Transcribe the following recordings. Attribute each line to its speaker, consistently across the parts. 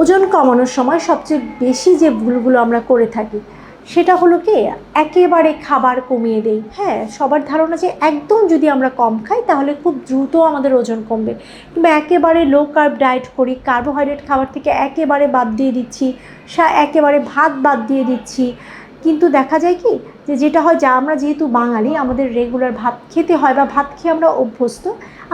Speaker 1: ওজন কমানোর সময় সবচেয়ে বেশি যে ভুলগুলো আমরা করে থাকি, সেটা হলো কি, একেবারে খাবার কমিয়ে দেই। হ্যাঁ সবার ধারণা যে একদম যদি আমরা কম খাই, তাহলে খুব দ্রুত আমাদের ওজন কমবে। কিংবা একেবারে লো কার্ব ডায়েট করি কার্বোহাইড্রেট খাবার থেকে একেবারে বাদ দিয়ে দিচ্ছি একেবারে ভাত বাদ দিয়ে দিচ্ছি কিন্তু দেখা যায় কি, যে যেটা হয়, যা আমরা যেহেতু বাঙালি, আমাদের রেগুলার ভাত খেতে হয় বা ভাত খেয়ে আমরা অভ্যস্ত,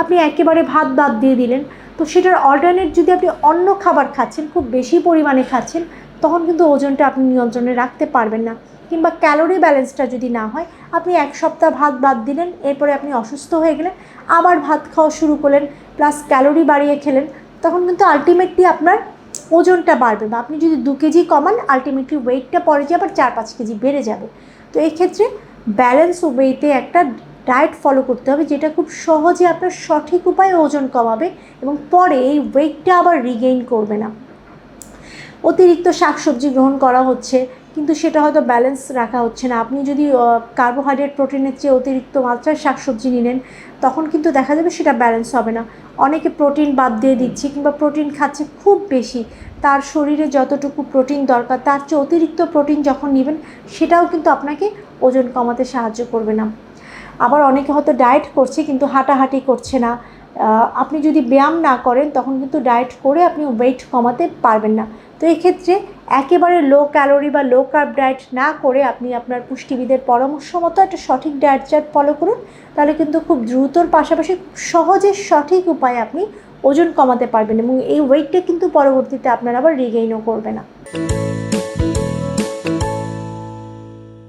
Speaker 1: আপনি একেবারে ভাত বাদ দিয়ে দিলেন। তো সেটার অল্টারনেট যদি আপনি অন্য খাবার খাচ্ছেন, খুব বেশি পরিমাণে খাচ্ছেন, তখন কিন্তু ওজনটা আপনি নিয়ন্ত্রণে রাখতে পারবেন না। কিংবা ক্যালোরি ব্যালেন্সটা যদি না হয়, আপনি এক সপ্তাহ ভাত বাদ দিলেন, এরপরে আপনি অসুস্থ হয়ে গেলেন, আবার ভাত খাওয়া শুরু করলেন প্লাস ক্যালোরি বাড়িয়ে খেলেন, তখন কিন্তু আলটিমেটলি আপনার ওজনটা বাড়বে বা আপনি যদি দু কেজি কমান আলটিমেটলি ওয়েটটা পরে যে আবার চার পাঁচ কেজি বেড়ে যাবে। তো এই ক্ষেত্রে ব্যালেন্স ওয়েতে একটা ডায়েট ফলো করতে হবে যেটা খুব সহজে আপনার সঠিক উপায়ে ওজন কমাবে এবং পরে এই ওয়েটটা আবার রিগেইন করবে না। অতিরিক্ত শাকসবজি গ্রহণ করা হচ্ছে, কিন্তু সেটা হয়তো ব্যালেন্স রাখা হচ্ছে না। আপনি যদি কার্বোহাইড্রেট প্রোটিনের চেয়ে অতিরিক্ত মাত্রায় শাকসবজি নিলেন, তখন কিন্তু দেখা যাবে সেটা ব্যালেন্স হবে না। অনেকে প্রোটিন বাদ দিয়ে দিচ্ছে কিংবা প্রোটিন খাচ্ছে খুব বেশি। তার শরীরে যতটুকু প্রোটিন দরকার, তার চেয়ে অতিরিক্ত প্রোটিন যখন নেবেন, সেটাও কিন্তু আপনাকে ওজন কমাতে সাহায্য করবে না। আবার অনেকে হয়তো ডায়েট করছে, কিন্তু হাঁটাহাঁটি করছে না। আপনি যদি ব্যায়াম না করেন, তখন কিন্তু ডায়েট করে আপনি ওয়েট কমাতে পারবেন না। তো এক্ষেত্রে একেবারে লো ক্যালোরি বা লো কার্ব ডায়েট না করে আপনি আপনার পুষ্টিবিদের পরামর্শ মতো একটা সঠিক ডায়েট চার্ট ফলো করুন। তাহলে কিন্তু খুব দ্রুতর পাশাপাশি সহজে সঠিক উপায়ে আপনি ওজন কমাতে পারবেন এবং এই ওয়েটটা কিন্তু পরবর্তীতে আপনার আবার রিগেইনও করবে না।